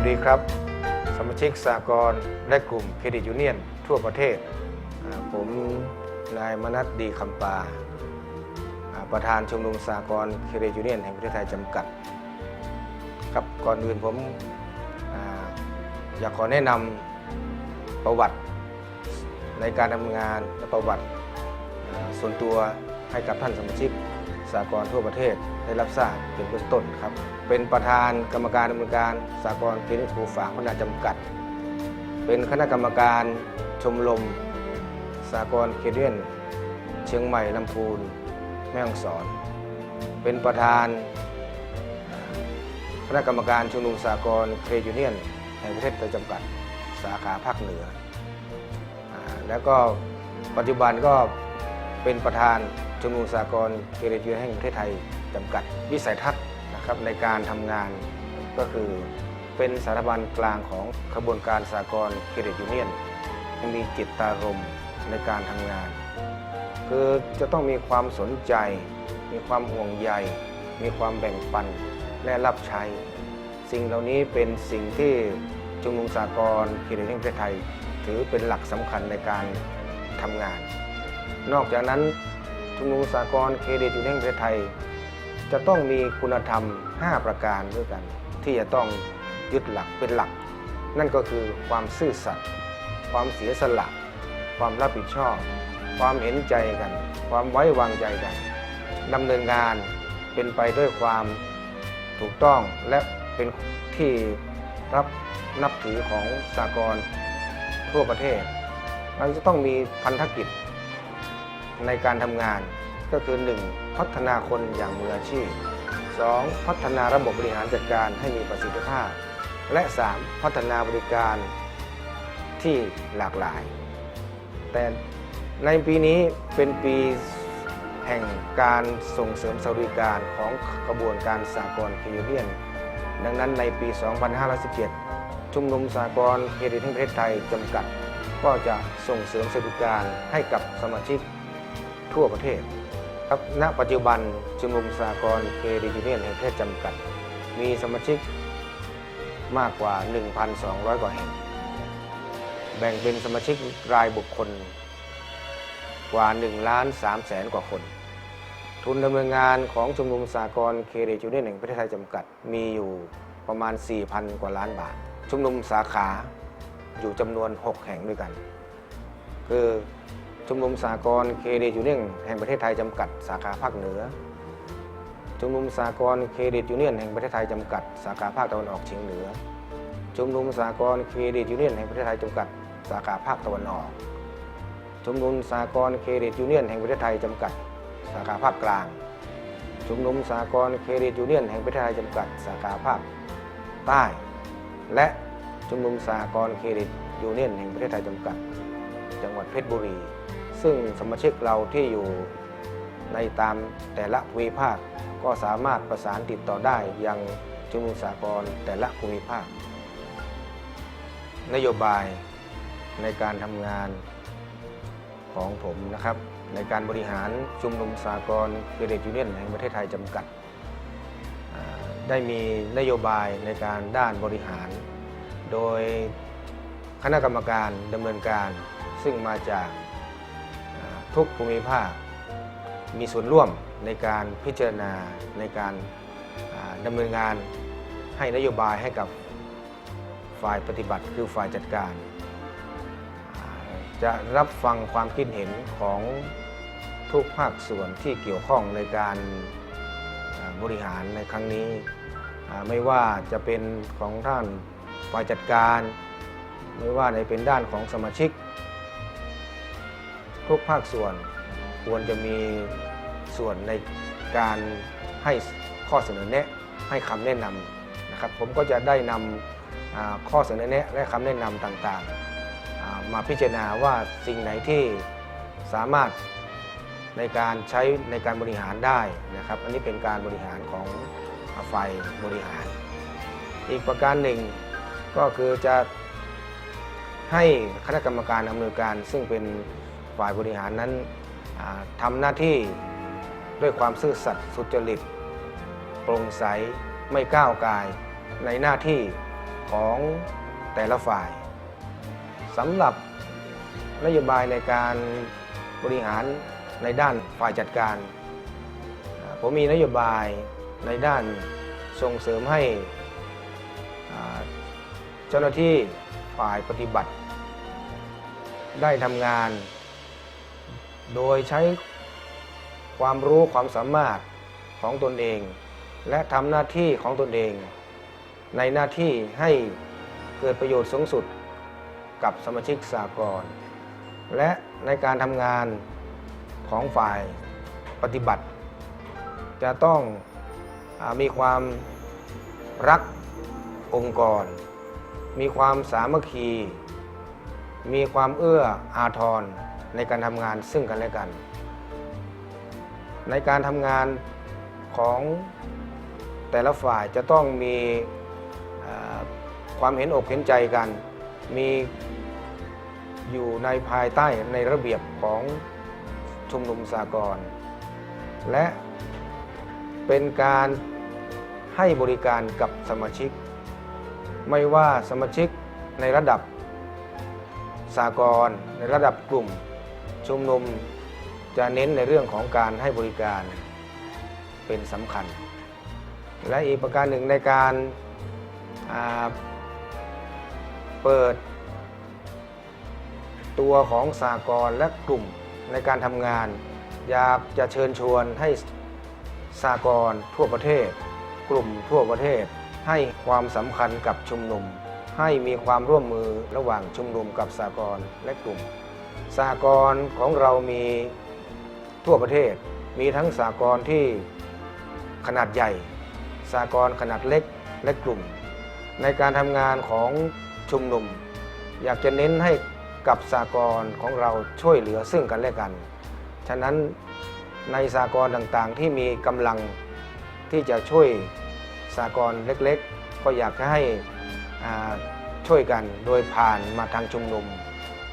วัสดีครับ สมาชิกสากลและกลุ่มเครดิตยูเนียนทั่วประเทศ ผมนายมนัสดีคำปา ประธานชมรมสากลเครดิตยูเนียนแห่งประเทศไทยจำกัด ครับก่อนอื่นผมอยากขอแนะนำประวัติในการทำงานและประวัติส่วนตัวให้กับท่านสมาชิก สากลทั่วประเทศได้รับทราบเป็นเบื้องต้นครับ เป็นประธานกรรมการดำเนินการสากลเครดิตครูฝากพัฒนาจำกัด เป็นคณะกรรมการชมรมสากลเครดิตเชียงใหม่ลำพูนแม่ฮ่องสอน เป็นประธานคณะกรรมการชุมนุมสากลเครดิตยูเนียนแห่งประเทศไทยจำกัดสาขาภาคเหนืออแล้วก็ปัจจุบันก็เป็นประธาน ชุมนุมสากลเครดิตยูเนียนแห่งประเทศไทยจำกัดวิสัยทัศน์นะครับในการทำงานก็คือเป็นสถาบันกลางของขบวนการสากลเครดิตยูเนียนมีจิตตารมในการทำงาน คือจะต้องมีความสนใจ มีความห่วงใย มีความแบ่งปันและรับใช้ สิ่งเหล่านี้เป็นสิ่งที่ชุมนุมสากลเครดิตแห่งประเทศไทย ถือเป็นหลักสำคัญในการทำงาน นอกจากนั้น ชุมนุมสากลเครดิตยูเนียนแห่งประเทศไทย จะต้องมีคุณธรรม 5 ประการด้วยกัน ที่จะต้องยึดหลักเป็นหลัก นั่นก็คือความซื่อสัตย์ความเสียสละ ความรับผิดชอบ ความเห็นใจกัน ความไว้วางใจกันดำเนินงานเป็นไปด้วยความถูกต้องและเป็นที่รับนับถือของสากลทั่วประเทศเราจะต้องมีพันธกิจ ในการทำงานก็คือ 1. พัฒนาคนอย่างมืออาชีพ 2. พัฒนาระบบบริหารจัดการให้มีประสิทธิภาพ และ 3. พัฒนาบริการที่หลากหลาย แต่ในปีนี้เป็นปีแห่งการส่งเสริมสวัสดิการของกระบวนการสากลเครดิตยูเนียน ดังนั้นในปี 2517 ชุมนุมสากลเครดิตแห่งประเทศไทยจำกัด ก็จะส่งเสริมสวัสดิการให้กับสมาชิก ทั่วประเทศ ครับณปัจจุบันชุมนุมสากลเครดิตยูเนียนแห่งประเทศจำกัด มีสมาชิกมากกว่า 1,200 กว่าแห่ง แบ่งเป็นสมาชิกรายบุคคลกว่า1ล้าน3แสนกว่าคน ทุนดำเนินงานของชุมนุมสากลเครดิตยูเนียนแห่งประเทศไทยจำกัด มีอยู่ประมาณ 4,000 กว่าล้านบาทชุมนุมสาขาอยู่จำนวน 6 แห่งด้วยกัน คือ ชมนุมสากลเครดิตยูเนียนแห่งประเทศไทยจำกัดสาขาภาคเหนือชมนุมสากลเครดิตยูเนียนแห่งประเทศไทยจำกัดสาขาภาคตะวันออกเฉียงเหนือชมนุมสากลเครดิตยูเนียนแห่งประเทศไทยจำกัดสาขาภาคตะวันออกชมนุมสากลเครดิตยูเนียนแห่งประเทศไทยจำกัด สาขาภาคกลางชมนุมสากลเครดิตยูเนียนแห่งประเทศไทยจำกัด สาขาภาคใต้ และชมนุมสากลเครดิตยูเนียนแห่งประเทศไทยจำกัด จังหวัดเพชรบุรี ซึ่งสมาชิกเราที่อยู่ในตามแต่ละภูมิภาค ก็สามารถประสานติดต่อได้ยังชุมนุมสากลแต่ละภูมิภาค นโยบายในการทำงานของผมนะครับ ในการบริหารชุมนุมสากลเครดิตยูเนียนแห่งประเทศไทยจำกัด ได้มีนโยบายในการด้านบริหาร โดยคณะกรรมการดำเนินการซึ่งมาจาก ทุกภูมิภาค มีส่วนร่วมในการพิจารณาในการดำเนินงานให้นโยบายให้กับฝ่ายปฏิบัติคือฝ่ายจัดการ จะรับฟังความคิดเห็นของทุกภาคส่วนที่เกี่ยวข้องในการบริหารในครั้งนี้ ไม่ว่าจะเป็นของท่านฝ่ายจัดการ ไม่ว่าในเป็นด้านของสมาชิก ทุกภาคส่วนควรจะมีส่วนในการให้ข้อเสนอแนะให้คำแนะนำนะครับ ผมก็จะได้นำอ่าข้อเสนอแนะและคำแนะนำต่างๆ มาพิจารณาว่าสิ่งไหนที่สามารถในการใช้ในการบริหารได้นะครับ อันนี้เป็นการบริหารของฝ่ายบริหาร อีกประการหนึ่งก็คือจะให้คณะกรรมการอำนวยการซึ่งเป็น ฝ่ายบริหารนั้นอ่าทำหน้าที่ด้วยความซื่อสัตย์สุจริตโปร่งใสไม่ก้าวกายในหน้าที่ของแต่ละฝ่ายสำหรับนโยบายในการบริหารในด้านฝ่ายจัดการ ผมมีนโยบายในด้านส่งเสริมให้เจ้าหน้าที่ฝ่ายปฏิบัติ ได้ทำงาน โดยใช้ความรู้ความสามารถของตนเอง และทำหน้าที่ของตนเอง ในหน้าที่ให้เกิดประโยชน์สูงสุดกับสมาชิกสากลและในการทำงานของฝ่ายปฏิบัติ จะต้องอมีความรักองค์กร มีความสามัคคี มีความเอื้ออาทร ในการทำงานซึ่งกันและกัน ในการทำงานของแต่ละฝ่ายจะต้องมีความเห็นอกเห็นใจกัน มีอยู่ในภายใต้ในระเบียบของชุมนุมสากลและเป็นการให้บริการกับสมาชิก ไม่ว่าสมาชิกในระดับสากลในระดับกลุ่ม ชุมนุมจะเน้นในเรื่องของการให้บริการเป็นสำคัญ และอีกประการหนึ่งในการาเปิดตัวของสากลและกลุ่มในการทำงาน อยากจะเชิญชวนให้สากลทั่วประเทศ กลุ่มทั่วประเทศ ให้ความสำคัญกับชุมนุม ให้มีความร่วมมือระหว่างชุมนุมกับสากลและกลุ่ม สากลของเรามีทั่วประเทศ มีทั้งสากลที่ขนาดใหญ่ สากลขนาดเล็กและกลุ่ม ในการทำงานของชุมนุม อยากจะเน้นให้กับสากลของเราช่วยเหลือซึ่งกันและกัน ฉะนั้นในสากลต่างๆ ที่มีกำลังที่จะช่วยสากลเล็กๆ ก็อยากจะให้ช่วยกันโดยผ่านมาทางชุมนุม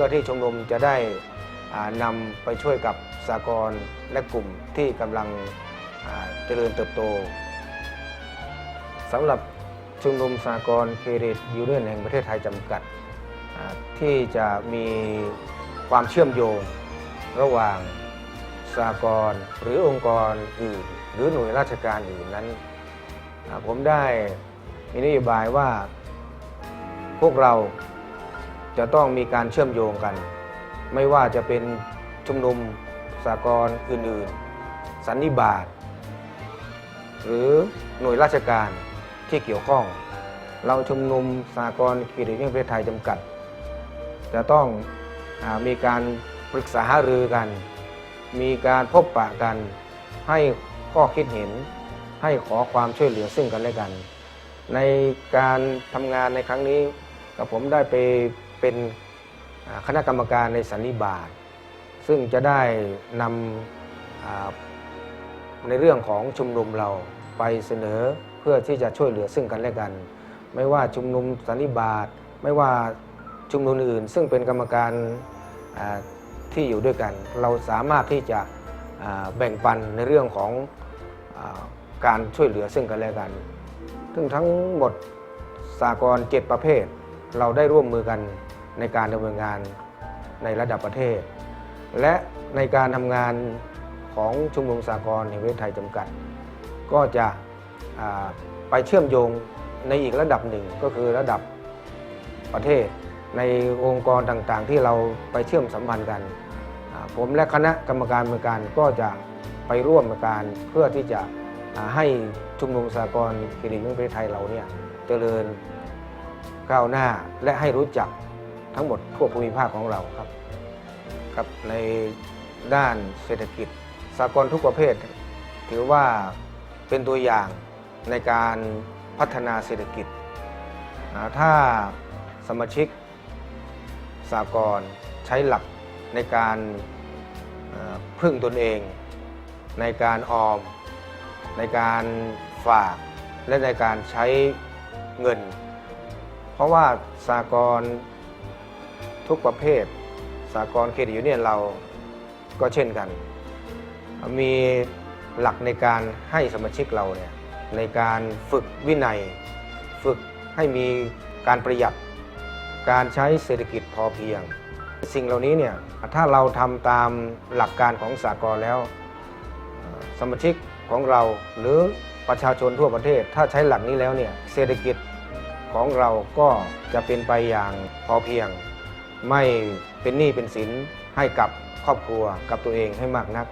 พื่อที่ชมนุมจะได้นำไปช่วยกับสากลและกลุ่มที่กำลังเจริญเติบโตสำหรับชุมนุมสากลเครดิตยูเนียนแห่งประเทศไทยจำกัด ที่จะมีความเชื่อมโยงระหว่างสากลหรือองค์กรอื่น หรือหน่วยราชการอื่นนั้น ผมได้มีนโยบายว่าพวกเรา จะต้องมีการเชื่อมโยงกัน ไม่ว่าจะเป็นชุมนุมสากลอื่น ๆ สันนิบาตหรือหน่วยราชการที่เกี่ยวข้อง เราชุมนุมสากลกิริยงประเทศไทยจำกัด จะต้องอมีการปรึกษาหารือกัน มีการพบปะกัน ให้ข้อคิดเห็น ให้ขอความช่วยเหลือซึ่งกันและกัน ในการทำงานในครั้งนี้กับผมได้ไป เป็นคณะกรรมการในสันนิบาต ซึ่งจะได้นำในเรื่องของชุมนุมเราไปเสนอเพื่อที่จะช่วยเหลือซึ่งกันและกัน ไม่ว่าชุมนุมสันนิบาต ไม่ว่าชุมนุมอื่น ซึ่งเป็นกรรมการที่อยู่ด้วยกัน เราสามารถที่จะแบ่งปันในเรื่องของอการช่วยเหลือซึ่งกันและกัน ซึ่งทั้งหมดสากลเจ็ดประเภท เราได้ร่วมมือกัน ในการดำเนินงานในระดับประเทศ และในการทำงานของชุมนุมสากลแห่งประเทศไทยจำกัด ก็จะไปเชื่อมโยงในอีกระดับหนึ่งก็คือระดับประเทศ ในองค์กรต่างๆ ที่เราไปเชื่อมสัมพันธ์กัน ผมและคณะกรรมการบริการก็จะไปร่วมกันเพื่อที่จะให้ชุมนุมสากลกิริยงประเทศไทยเราเนี่ยเจริญก้าวหน้าและให้รู้จัก ทั้งหมดทั่วภูมิภาคของเราครับครับในด้านเศรษฐกิจสากลทุกประเภท ถือว่าเป็นตัวอย่างในการพัฒนาเศรษฐกิจ ถ้าสมาชิกสากลใช้หลักในการพึ่งตนเอง ในการออม ในการฝากและในการใช้เงิน เพราะว่าสากล ทุกประเภท สากลเครดิตยูเนี่ยนเราก็เช่นกัน มีหลักในการให้สมาชิกเราเนี่ยในการฝึกวินัย ฝึกให้มีการประหยัด การใช้เศรษฐกิจพอเพียง สิ่งเหล่านี้เนี่ยถ้าเราทำตามหลักการของสากลแล้ว สมาชิกของเราหรือประชาชนทั่วประเทศ ถ้าใช้หลักนี้แล้วเนี่ยเศรษฐกิจของเราก็จะเป็นไปอย่างพอเพียง ไม่เป็นหนี้เป็นสินให้กับครอบครัวกับตัวเองให้มากนัก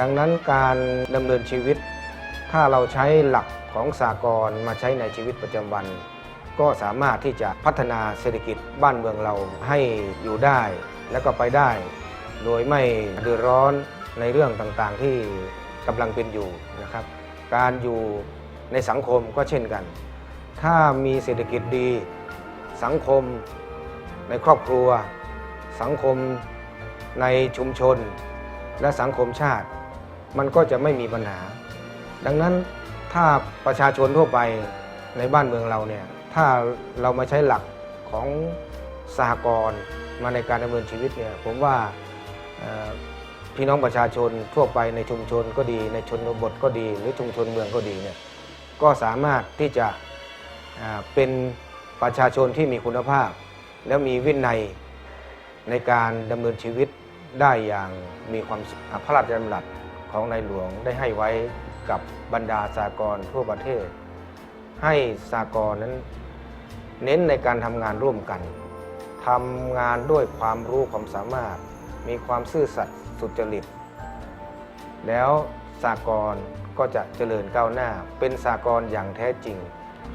ดังนั้นการดำเนินชีวิต ถ้าเราใช้หลักของสากลมาใช้ในชีวิตประจำวัน ก็สามารถที่จะพัฒนาเศรษฐกิจบ้านเมืองเราให้อยู่ได้ และก็ไปได้ โดยไม่เดือดร้อนในเรื่องต่างๆที่กำลังเป็นอยู่นะครับ การอยู่ในสังคมก็เช่นกัน ถ้ามีเศรษฐกิจดีสังคม ในครอบครัว สังคมในชุมชน และสังคมชาติ มันก็จะไม่มีปัญหา ดังนั้นถ้าประชาชนทั่วไปในบ้านเมืองเราเนี่ยถ้าเรามาใช้หลักของสหกรณ์มาในการดำเนินชีวิตเนี่ยผมว่าพี่น้องประชาชนทั่วไปในชุมชนก็ดี ในชนบทก็ดี หรือชุมชนเมืองก็ดีเนี่ยก็สามารถที่จะเป็นประชาชนที่มีคุณภาพ แล้วมีวินัยในการดำเนินชีวิตได้อย่างมีความสุขพระราชดำรัสของในหลวงได้ให้ไว้กับบรรดาสากลทั่วประเทศ ให้สากลนั้นเน้นในการทำงานร่วมกันทำงานด้วยความรู้ความสามารถ มีความซื่อสัตย์สุจริต แล้วสากลก็จะเจริญก้าวหน้าเป็นสากลอย่างแท้จริง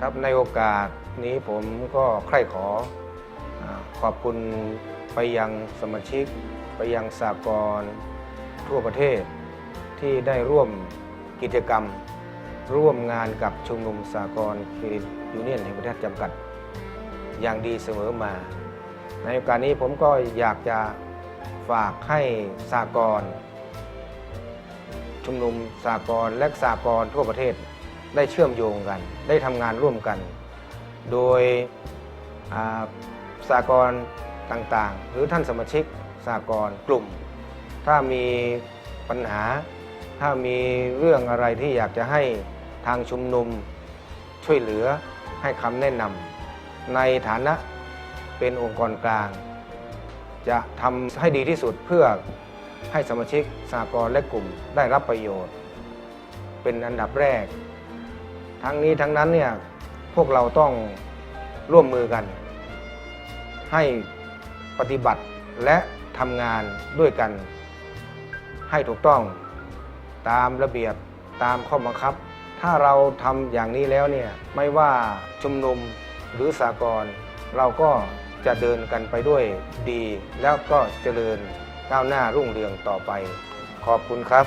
ครับในโอกาสนี้ผมก็ใคร่ขอ ขอบคุณไปยังสมาชิก ไปยังสากลทั่วประเทศ ที่ได้ร่วมกิจกรรม ร่วมงานกับชุมนุมสากลเครดิตยูเนียนแห่งประเทศจำกัด อย่างดีเสมอมา ในโอกาสนี้ผมก็อยากจะฝากให้สากลชุมนุมสากลและสากลทั่วประเทศได้เชื่อมโยงกัน ได้ทำงานร่วมกัน โดย สากลต่างๆ หรือท่านสมาชิกสากลกลุ่ม ถ้ามีปัญหา ถ้ามีเรื่องอะไรที่อยากจะให้ทางชุมนุมช่วยเหลือให้คำแนะนำในฐานะเป็นองค์กรกลาง จะทำให้ดีที่สุดเพื่อให้สมาชิกสากลและกลุ่มได้รับประโยชน์ เป็นอันดับแรก ทั้งนี้ทั้งนั้นเนี่ยพวกเราต้องร่วมมือกัน ให้ปฏิบัติและทำงานด้วยกัน ให้ถูกต้องตามระเบียบตามข้อบังคับ ถ้าเราทำอย่างนี้แล้วเนี่ยไม่ว่าชุมนุมหรือสากลเราก็จะเดินกันไปด้วยดี แล้วก็เจริญก้าวหน้ารุ่งเรืองต่อไป ขอบคุณครับ